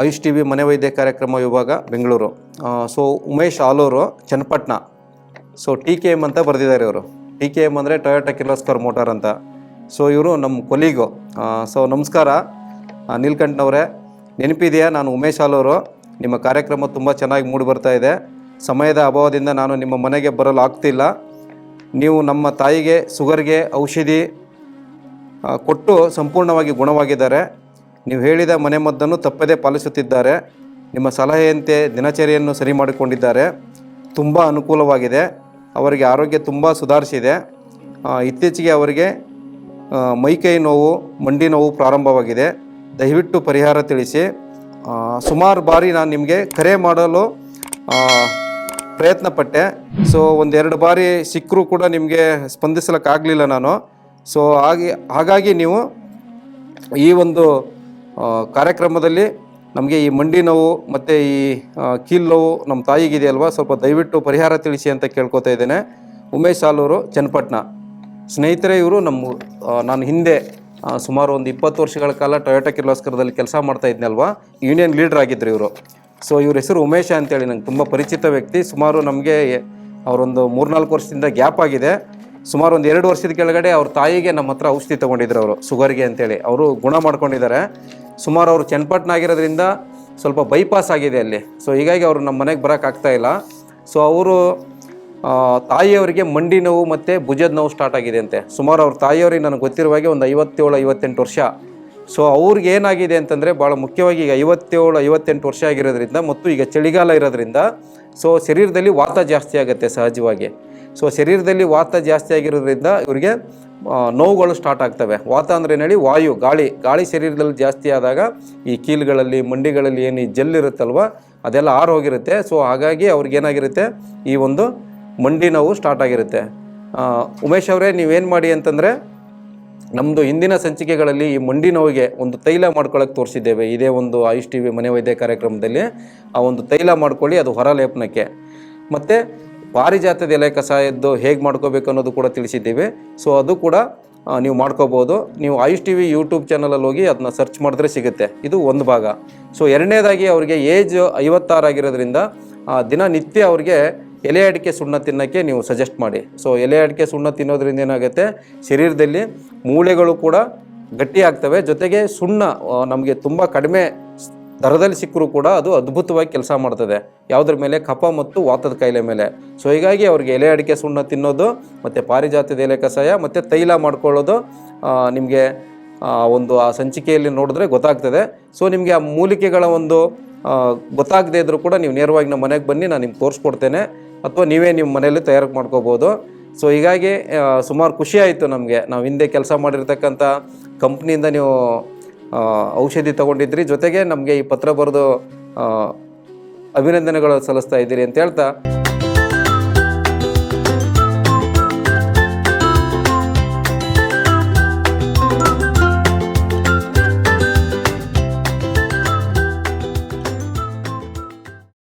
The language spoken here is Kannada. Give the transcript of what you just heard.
ಆಯುಷ್ ಟಿ ವಿ ಮನೆ ವೈದ್ಯ ಕಾರ್ಯಕ್ರಮ ವಿಭಾಗ Bengaluru. So Umesh Aluru Channapatna so T K M ಅಂತ ಬರೆದಿದ್ದಾರೆ ಇವರು. ಟಿ ಕೆ ಎಂ ಅಂದರೆ ಟೊಯೋಟಾ ಕಿರ್ಲೋಸ್ಕರ್ ಮೋಟಾರ್ ಅಂತ. ಸೊ ಇವರು ನಮ್ಮ ಕೊಲೀಗು. ಸೊ ನಮಸ್ಕಾರ. ನೀಲ್ಕಂಠನವರೇ. ನೆನಪಿದೆಯಾ? ನಾನು ಉಮೇಶ್ ಆಲೂರು. ನಿಮ್ಮ ಕಾರ್ಯಕ್ರಮ ತುಂಬ ಚೆನ್ನಾಗಿ ಮೂಡಿ ಬರ್ತಾ ಇದೆ. ಸಮಯದ ಅಭಾವದಿಂದ ನಾನು ನಿಮ್ಮ ಮನೆಗೆ ಬರಲು ಆಗ್ತಿಲ್ಲ. ನೀವು ನಮ್ಮ ತಾಯಿಗೆ ಸುಗರ್ಗೆ ಔಷಧಿ ಕೊಟ್ಟು ಸಂಪೂರ್ಣವಾಗಿ ಗುಣವಾಗಿದ್ದಾರೆ. ನೀವು ಹೇಳಿದ ಮನೆಮದ್ದನ್ನು ತಪ್ಪದೇ ಪಾಲಿಸುತ್ತಿದ್ದಾರೆ. ನಿಮ್ಮ ಸಲಹೆಯಂತೆ ದಿನಚರಿಯನ್ನು ಸರಿ ಮಾಡಿಕೊಂಡಿದ್ದಾರೆ. ತುಂಬ ಅನುಕೂಲವಾಗಿದೆ. ಅವರಿಗೆ ಆರೋಗ್ಯ ತುಂಬ ಸುಧಾರಿಸಿದೆ. ಇತ್ತೀಚೆಗೆ ಅವರಿಗೆ ಮೈಕೈ ನೋವು, ಮಂಡಿ ನೋವು ಪ್ರಾರಂಭವಾಗಿದೆ. ದಯವಿಟ್ಟು ಪರಿಹಾರ ತಿಳಿಸಿ. ಸುಮಾರು ಬಾರಿ ನಾನು ನಿಮಗೆ ಕರೆ ಮಾಡಲು ಪ್ರಯತ್ನ ಪಟ್ಟೆ ಸೊ, ಒಂದೆರಡು ಬಾರಿ ಸಿಕ್ಕರೂ ಕೂಡ ನಿಮಗೆ ಸ್ಪಂದಿಸಲಿಕ್ಕಾಗಲಿಲ್ಲ ನಾನು. ಸೊ, ಹಾಗೆ, ಹಾಗಾಗಿ ನೀವು ಈ ಒಂದು ಕಾರ್ಯಕ್ರಮದಲ್ಲಿ ನಮಗೆ ಈ ಮಂಡಿ ನೋವು ಮತ್ತು ಈ ಕೀಲ್ ನೋವು ನಮ್ಮ ತಾಯಿಗಿದೆಯಲ್ವಾ ಸ್ವಲ್ಪ ದಯವಿಟ್ಟು ಪರಿಹಾರ ತಿಳಿಸಿ ಅಂತ ಕೇಳ್ಕೊತಾ ಇದ್ದೇನೆ. ಉಮೇಶ್ ಆಲೂರು ಚನ್ನಪಟ್ಟಣ. ಸ್ನೇಹಿತರೆ, ಇವರು ನಮ್ಮ ನಾನು ಹಿಂದೆ ಸುಮಾರು ಒಂದು ಇಪ್ಪತ್ತು ವರ್ಷಗಳ ಕಾಲ ಟೊಯೋಟಾ ಕಿರ್ಲೋಸ್ಕರದಲ್ಲಿ ಕೆಲಸ ಮಾಡ್ತಾ ಇದ್ನಲ್ವಾ ಯೂನಿಯನ್ ಲೀಡರ್ ಆಗಿದ್ದರು ಇವರು. ಸೊ ಇವ್ರ ಹೆಸರು ಉಮೇಶ ಅಂತೇಳಿ ನಂಗೆ ತುಂಬ ಪರಿಚಿತ ವ್ಯಕ್ತಿ. ಸುಮಾರು ನಮಗೆ, ಅವರೊಂದು ಮೂರ್ನಾಲ್ಕು ವರ್ಷದಿಂದ ಗ್ಯಾಪ್ ಆಗಿದೆ. ಸುಮಾರು ಒಂದು ಎರಡು ವರ್ಷದ ಕೆಳಗಡೆ ಅವ್ರ ತಾಯಿಗೆ ನಮ್ಮ ಹತ್ರ ಔಷಧಿ ತೊಗೊಂಡಿದ್ರು ಅವರು ಶುಗರ್ಗೆ ಅಂತೇಳಿ. ಅವರು ಗುಣ ಮಾಡ್ಕೊಂಡಿದ್ದಾರೆ. ಸುಮಾರು ಅವರು ಚನ್ನಪಟ್ಟಣ ಆಗಿರೋದ್ರಿಂದ ಸ್ವಲ್ಪ ಬೈಪಾಸ್ ಆಗಿದೆ ಅಲ್ಲಿ. ಸೊ ಹೀಗಾಗಿ ಅವರು ನಮ್ಮ ಮನೆಗೆ ಬರೋಕ್ಕಾಗ್ತಾ ಇಲ್ಲ. ಸೊ ಅವರು ತಾಯಿಯವರಿಗೆ ಮಂಡಿ ನೋವು ಮತ್ತು ಭುಜದ ನೋವು ಸ್ಟಾರ್ಟ್ ಆಗಿದೆ ಅಂತೆ. ಸುಮಾರು ಅವ್ರ ತಾಯಿಯವರಿಗೆ ನನಗೆ ಗೊತ್ತಿರುವ ಹಾಗೆ ಒಂದು ಐವತ್ತೇಳು, ಐವತ್ತೆಂಟು ವರ್ಷ. ಸೊ ಅವ್ರಿಗೆ ಏನಾಗಿದೆ ಅಂತಂದರೆ ಭಾಳ ಮುಖ್ಯವಾಗಿ ಈಗ ಐವತ್ತೇಳು, ಐವತ್ತೆಂಟು ವರ್ಷ ಆಗಿರೋದ್ರಿಂದ ಮತ್ತು ಈಗ ಚಳಿಗಾಲ ಇರೋದ್ರಿಂದ ಸೊ ಶರೀರದಲ್ಲಿ ವಾತ ಜಾಸ್ತಿ ಆಗುತ್ತೆ ಸಹಜವಾಗಿ. ಸೊ ಶರೀರದಲ್ಲಿ ವಾತ ಜಾಸ್ತಿ ಆಗಿರೋದ್ರಿಂದ ಇವರಿಗೆ ನೋವುಗಳು ಸ್ಟಾರ್ಟ್ ಆಗ್ತವೆ. ವಾತ ಅಂದರೆ ಹೇಳಿ? ವಾಯು, ಗಾಳಿ. ಗಾಳಿ ಶರೀರದಲ್ಲಿ ಜಾಸ್ತಿ ಆದಾಗ ಈ ಕೀಲುಗಳಲ್ಲಿ, ಮಂಡಿಗಳಲ್ಲಿ ಏನು ಈ ಜೆಲ್ ಅದೆಲ್ಲ ಆರು ಹೋಗಿರುತ್ತೆ ಸೊ ಹಾಗಾಗಿ ಅವ್ರಿಗೆ ಏನಾಗಿರುತ್ತೆ? ಈ ಒಂದು ಮಂಡಿ ನೋವು ಸ್ಟಾರ್ಟ್ ಆಗಿರುತ್ತೆ. ಉಮೇಶ್ ಅವರೇ, ನೀವೇನು ಮಾಡಿ ಅಂತಂದರೆ ನಮ್ಮದು ಹಿಂದಿನ ಸಂಚಿಕೆಗಳಲ್ಲಿ ಈ ಮಂಡಿ ನೋವಿಗೆ ಒಂದು ತೈಲ ಮಾಡ್ಕೊಳ್ಳೋಕೆ ತೋರಿಸಿದ್ದೇವೆ. ಇದೇ ಒಂದು ಆಯುಷ್ ಟಿ ವಿ ಮನೆ ವೈದ್ಯ ಕಾರ್ಯಕ್ರಮದಲ್ಲಿ ಆ ಒಂದು ತೈಲ ಮಾಡ್ಕೊಳ್ಳಿ, ಅದು ಹೊರಲೇಪನಕ್ಕೆ. ಮತ್ತು ಪಾರಿಜಾತದ ಎಲೆ ಕಷಾಯದ್ದು ಹೇಗೆ ಮಾಡ್ಕೋಬೇಕು ಅನ್ನೋದು ಕೂಡ ತಿಳಿಸಿದ್ದೀವಿ. ಸೊ ಅದು ಕೂಡ ನೀವು ಮಾಡ್ಕೋಬೋದು. ನೀವು ಆಯುಷ್ ಟಿ ವಿ ಯೂಟ್ಯೂಬ್ ಚಾನಲಲ್ಲಿ ಹೋಗಿ ಅದನ್ನ ಸರ್ಚ್ ಮಾಡಿದ್ರೆ ಸಿಗುತ್ತೆ. ಇದು ಒಂದು ಭಾಗ. ಸೊ ಎರಡನೇದಾಗಿ ಅವರಿಗೆ ಏಜ್ ಐವತ್ತಾರಾಗಿರೋದ್ರಿಂದ ದಿನನಿತ್ಯ ಅವ್ರಿಗೆ ಎಲೆ ಅಡಿಕೆ ಸುಣ್ಣ ತಿನ್ನೋಕ್ಕೆ ನೀವು ಸಜೆಸ್ಟ್ ಮಾಡಿ. ಸೊ ಎಲೆ ಅಡಿಕೆ ಸುಣ್ಣ ತಿನ್ನೋದ್ರಿಂದ ಏನಾಗುತ್ತೆ? ಶರೀರದಲ್ಲಿ ಮೂಳೆಗಳು ಕೂಡ ಗಟ್ಟಿ ಆಗ್ತವೆ ಜೊತೆಗೆ ಸುಣ್ಣ ನಮಗೆ ತುಂಬ ಕಡಿಮೆ ದರದಲ್ಲಿ ಸಿಕ್ಕರೂ ಕೂಡ ಅದು ಅದ್ಭುತವಾಗಿ ಕೆಲಸ ಮಾಡ್ತದೆ. ಯಾವುದ್ರ ಮೇಲೆ? ಕಫ ಮತ್ತು ವಾತದ ಕಾಯಿಲೆ ಮೇಲೆ. ಸೊ ಹೀಗಾಗಿ ಅವ್ರಿಗೆ ಎಲೆ ಅಡಿಕೆ, ಸುಣ್ಣ ತಿನ್ನೋದು, ಮತ್ತು ಪಾರಿಜಾತದ ಎಲೆ ಕಷಾಯ, ಮತ್ತು ತೈಲ ಮಾಡ್ಕೊಳ್ಳೋದು ನಿಮಗೆ ಒಂದು ಆ ಸಂಚಿಕೆಯಲ್ಲಿ ನೋಡಿದ್ರೆ ಗೊತ್ತಾಗ್ತದೆ. ಸೊ ನಿಮಗೆ ಆ ಮೂಲಿಕೆಗಳ ಒಂದು ಗೊತ್ತಾಗದೇ ಇದ್ರೂ ಕೂಡ ನೀವು ನೇರವಾಗಿ ನಮ್ಮ ಮನೆಗೆ ಬನ್ನಿ, ನಾನು ನಿಮ್ಗೆ ತೋರಿಸ್ಕೊಡ್ತೇನೆ ಅಥವಾ ನೀವೇ ನಿಮ್ಮ ಮನೆಯಲ್ಲಿ ತಯಾರು ಮಾಡ್ಕೋಬೋದು. ಸೊ ಹೀಗಾಗಿ ಸುಮಾರು ಖುಷಿ ಆಯಿತು ನಮಗೆ. ನಾವು ಹಿಂದೆ ಕೆಲಸ ಮಾಡಿರ್ತಕ್ಕಂಥ ಕಂಪ್ನಿಯಿಂದ ನೀವು ಔಷಧಿ ತಗೊಂಡಿದ್ರಿ. ಜೊತೆಗೆ ನಮಗೆ ಈ ಪತ್ರ ಬರೆದು ಅಭಿನಂದನೆಗಳು ಸಲ್ಲಿಸ್ತಾ ಇದ್ದೀರಿ ಅಂತ ಹೇಳ್ತಾ